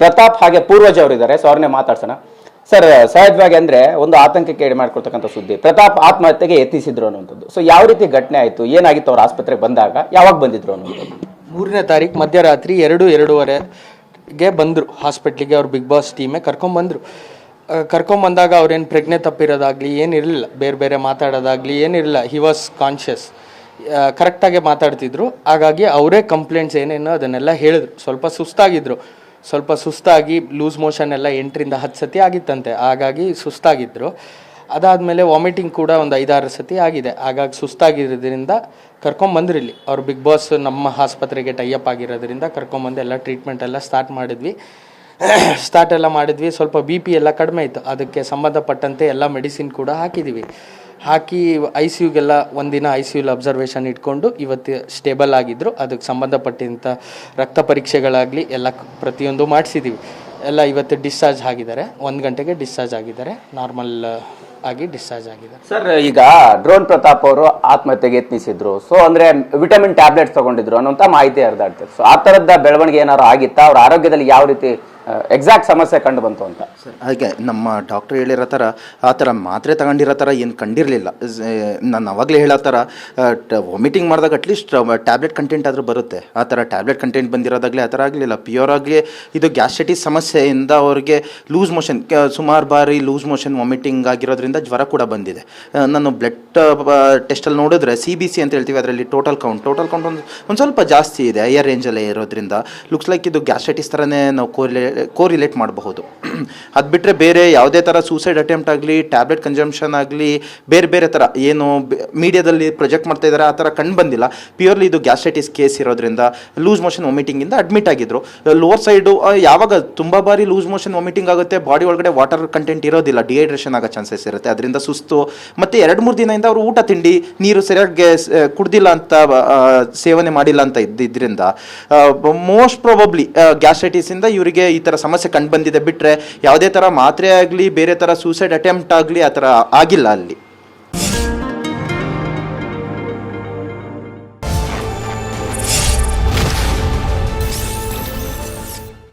ಪ್ರತಾಪ್ ಹಾಗೆ ಪೂರ್ವಜ ಅವರು ಇದ್ದಾರೆ ಸೊ ಅವ್ರನ್ನೇ ಮಾತಾಡ್ಸೋಣ. ಸರ್ ಸಹಜವಾಗಿ ಅಂದ್ರೆ ಒಂದು ಆತಂಕಕ್ಕೆ ಎಡೆ ಮಾಡ್ಕೊಳ್ತಕ್ಕಂಥ ಸುದ್ದಿ. ಪ್ರತಾಪ್ ಆತ್ಮಹತ್ಯೆಗೆ ಯತ್ನಿಸಿದ್ರು ಅನ್ನುವಂಥದ್ದು. ಸೊ ಯಾವ ರೀತಿ ಘಟನೆ ಆಯ್ತು? ಏನಾಗಿತ್ತು ಅವ್ರ ಆಸ್ಪತ್ರೆಗೆ ಬಂದಾಗ? ಯಾವಾಗ ಬಂದಿದ್ರು ಅನ್ನುವಂಥದ್ದು ಮೂರನೇ ತಾರೀಕು ಮಧ್ಯರಾತ್ರಿ ಎರಡು, ಎರಡೂವರೆಗೆ ಬಂದರು. ಹಾಸ್ಪಿಟ್ಲಿಗೆ ಅವ್ರು ಬಿಗ್ ಬಾಸ್ ಟೀಮೇ ಕರ್ಕೊಂಬಂದರು ಕರ್ಕೊಂಬಂದಾಗ ಅವ್ರೇನು ಪ್ರಜ್ಞೆ ತಪ್ಪಿರೋದಾಗಲಿ ಏನಿರಲಿಲ್ಲ ಬೇರೆ ಬೇರೆ ಮಾತಾಡೋದಾಗಲಿ ಏನಿರಲಿಲ್ಲ ಹಿ ವಾಸ್ ಕಾನ್ಷಿಯಸ್ ಕರೆಕ್ಟಾಗೆ ಮಾತಾಡ್ತಿದ್ರು. ಹಾಗಾಗಿ ಅವರೇ ಕಂಪ್ಲೇಂಟ್ಸ್ ಏನೇನೋ ಅದನ್ನೆಲ್ಲ ಹೇಳಿದ್ರು. ಸ್ವಲ್ಪ ಸುಸ್ತಾಗಿದ್ರು. ಸ್ವಲ್ಪ ಸುಸ್ತಾಗಿ ಲೂಸ್ ಮೋಷನ್ ಎಲ್ಲ ಎಂಟರಿಂದ ಹತ್ತು ಸತಿ ಆಗಿತ್ತಂತೆ. ಹಾಗಾಗಿ ಸುಸ್ತಾಗಿದ್ದರು ಅದಾದಮೇಲೆ ವಾಮಿಟಿಂಗ್ ಕೂಡ ಒಂದು ಐದಾರು ಸತಿ ಆಗಿದೆ. ಹಾಗಾಗಿ ಸುಸ್ತಾಗಿರೋದ್ರಿಂದ ಕರ್ಕೊಂಬಂದಿರಲಿ ಅವ್ರು ಬಿಗ್ ಬಾಸ್ ನಮ್ಮ ಆಸ್ಪತ್ರೆಗೆ ಟೈಅಪ್ ಆಗಿರೋದ್ರಿಂದ ಕರ್ಕೊಂಬಂದು ಎಲ್ಲ ಟ್ರೀಟ್ಮೆಂಟ್ ಎಲ್ಲ ಸ್ಟಾರ್ಟ್ ಮಾಡಿದ್ವಿ. ಸ್ಟಾರ್ಟ್ ಎಲ್ಲ ಮಾಡಿದ್ವಿ. ಸ್ವಲ್ಪ ಬಿ ಪಿ ಎಲ್ಲ ಕಡಿಮೆ ಇತ್ತು. ಅದಕ್ಕೆ ಸಂಬಂಧಪಟ್ಟಂತೆ ಎಲ್ಲ ಮೆಡಿಸಿನ್ ಕೂಡ ಹಾಕಿದ್ದೀವಿ ಹಾಕಿ ಐ ಸಿ ಯುಗೆಲ್ಲ ಒಂದಿನ ಐ ಸಿ ಯುಲಿ ಅಬ್ಸರ್ವೇಷನ್ ಇಟ್ಕೊಂಡು ಇವತ್ತು ಸ್ಟೇಬಲ್ ಆಗಿದ್ದರು ಅದಕ್ಕೆ ಸಂಬಂಧಪಟ್ಟಂಥ ರಕ್ತ ಪರೀಕ್ಷೆಗಳಾಗಲಿ ಎಲ್ಲ ಪ್ರತಿಯೊಂದು ಮಾಡಿಸಿದ್ದೀವಿ ಎಲ್ಲ ಇವತ್ತು ಡಿಸ್ಚಾರ್ಜ್ ಆಗಿದ್ದಾರೆ. ಒಂದು ಗಂಟೆಗೆ ಡಿಸ್ಚಾರ್ಜ್ ಆಗಿದ್ದಾರೆ. ನಾರ್ಮಲ್ ಆಗಿ ಡಿಸ್ಚಾರ್ಜ್ ಆಗಿದ್ದಾರೆ. ಸರ್, ಈಗ ಡ್ರೋನ್ ಪ್ರತಾಪ್ ಅವರು ಆತ್ಮಹತ್ಯೆಗೆ ಯತ್ನಿಸಿದ್ರು. ಸೊ ಅಂದ್ರೆ ವಿಟಮಿನ್ ಟ್ಯಾಬ್ಲೆಟ್ಸ್ ತಗೊಂಡಿದ್ರು ಅನ್ನೋಂಥ ಮಾಹಿತಿ ಹರಿದಾಡ್ತಾರೆ ಸೊ ಆ ಥರದ ಬೆಳವಣಿಗೆ ಏನಾದ್ರು ಆಗಿತ್ತಾ? ಅವ್ರ ಆರೋಗ್ಯದಲ್ಲಿ ಯಾವ ರೀತಿ ಎಕ್ಸಾಕ್ಟ್ ಸಮಸ್ಯೆ ಕಂಡು ಬಂತು ಅಂತ. ಹಾಗೆ ನಮ್ಮ ಡಾಕ್ಟ್ರ್ ಹೇಳಿರೋ ಥರ, ಆ ಥರ ಮಾತ್ರೆ ತಗೊಂಡಿರೋ ಥರ ಏನು ಕಂಡಿರಲಿಲ್ಲ. ನಾನು ಅವಾಗಲೇ ಹೇಳೋ ಥರ ವಾಮಿಟಿಂಗ್ ಮಾಡಿದಾಗ ಅಟ್ಲೀಸ್ಟ್ ಟ್ಯಾಬ್ಲೆಟ್ ಕಂಟೆಂಟ್ ಆದರೂ ಬರುತ್ತೆ. ಆ ಥರ ಟ್ಯಾಬ್ಲೆಟ್ ಕಂಟೆಂಟ್ ಬಂದಿರೋದಾಗಲಿ ಆ ಥರ ಆಗಲಿಲ್ಲ. ಪ್ಯೂರ್ ಆಗಲಿ ಇದು ಗ್ಯಾಸ್ಟ್ರೈಟಿಸ್ ಸಮಸ್ಯೆಯಿಂದ ಅವ್ರಿಗೆ ಲೂಸ್ ಮೋಷನ್ ಸುಮಾರು ಬಾರಿ ಲೂಸ್ ಮೋಷನ್ ವಾಮಿಟಿಂಗ್ ಆಗಿರೋದ್ರಿಂದ ಜ್ವರ ಕೂಡ ಬಂದಿದೆ. ನಾನು ಬ್ಲಡ್ ಟೆಸ್ಟಲ್ಲಿ ನೋಡಿದ್ರೆ ಸಿ ಬಿ ಸಿ ಅಂತ ಹೇಳ್ತೀವಿ ಅದರಲ್ಲಿ ಟೋಟಲ್ ಕೌಂಟ್ ಟೋಟಲ್ ಕೌಂಟ್ ಒಂದು ಒಂದು ಸ್ವಲ್ಪ ಜಾಸ್ತಿ ಇದೆ ಹೈಯರ್ ರೇಂಜಲ್ಲೇ ಇರೋದ್ರಿಂದ. ಲುಕ್ಸ್ ಲೈಕ್ ಇದು ಗ್ಯಾಸ್ಟ್ರೈಟಿಸ್ ಥರನೇ ನಾವು ಕೋರಿಲೇ ಕೋರಿಲೇಟ್ ಮಾಡಬಹುದು. ಅದು ಬಿಟ್ಟರೆ ಬೇರೆ ಯಾವುದೇ ಥರ ಸೂಸೈಡ್ ಅಟೆಂಪ್ಟ್ ಆಗಲಿ ಟ್ಯಾಬ್ಲೆಟ್ ಕನ್ಸಂಪ್ಷನ್ ಆಗಲಿ, ಬೇರೆ ಬೇರೆ ಥರ ಏನು ಮೀಡಿಯಾದಲ್ಲಿ ಪ್ರೊಜೆಕ್ಟ್ ಮಾಡ್ತಾ ಇದ್ದಾರೆ ಆ ಥರ ಕಂಡು ಬಂದಿಲ್ಲ. ಪ್ಯೂರ್ಲಿ ಇದು ಗ್ಯಾಸ್ಟ್ರೈಟಿಸ್ ಕೇಸ್ ಇರೋದ್ರಿಂದ ಲೂಸ್ ಮೋಷನ್ ವಾಮಿಟಿಂಗಿಂದ ಅಡ್ಮಿಟ್ ಆಗಿದ್ರು. ಲೋವರ್ ಸೈಡು ಯಾವಾಗ ತುಂಬ ಬಾರಿ ಲೂಸ್ ಮೋಷನ್ ವಾಮಿಟಿಂಗ್ ಆಗುತ್ತೆ ಬಾಡಿ ಒಳಗಡೆ ವಾಟರ್ ಕಂಟೆಂಟ್ ಇರೋದಿಲ್ಲ ಡಿಹೈಡ್ರೇಷನ್ ಆಗೋ ಚಾನ್ಸಸ್ ಇರುತ್ತೆ. ಅದರಿಂದ ಸುಸ್ತು, ಮತ್ತು ಎರಡು ಮೂರು ದಿನದಿಂದ ಅವರು ಊಟ ತಿಂಡಿ, ನೀರು ಸರಿಯಾಗಿ ಕುಡ್ದಿಲ್ಲ ಅಂತ ಸೇವನೆ ಮಾಡಿಲ್ಲ ಅಂತ ಇದ್ದಿದ್ದರಿಂದ ಮೋಸ್ಟ್ ಪ್ರಾಬಬ್ಲಿ ಗ್ಯಾಸ್ಟ್ರೈಟಿಸಿಂದ ಇವರಿಗೆ ಈ ಥರ ಸಮಸ್ಯೆ ಕಂಡು ಬಂದಿದೆ ಬಿಟ್ಟರೆ ಯಾವುದೇ ಥರ ಮಾತ್ರೆ ಆಗಲಿ, ಬೇರೆ ಥರ ಸೂಸೈಡ್ ಅಟೆಂಪ್ಟ್ ಆಗಲಿ, ಆ ಥರ ಆಗಿಲ್ಲ ಅಲ್ಲಿ.